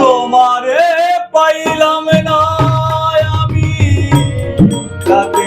তোমারে পাইলাম না আমি। তাতে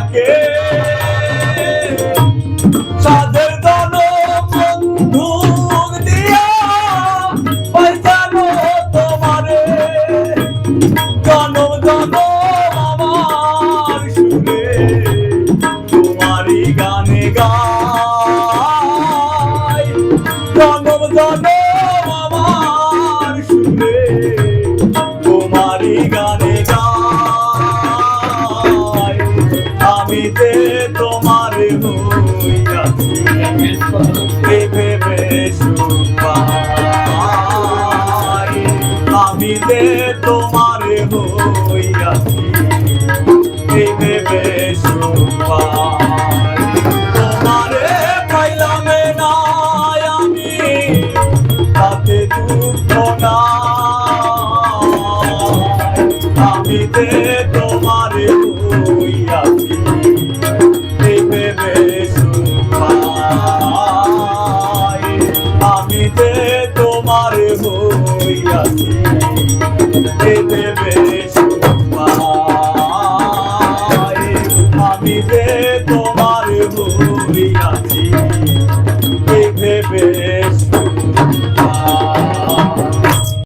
aquel. নদীতে তোমার বইয়াছি এই প্রেমে আমি যে তোমার বইয়াছি এই প্রেমে আমি যে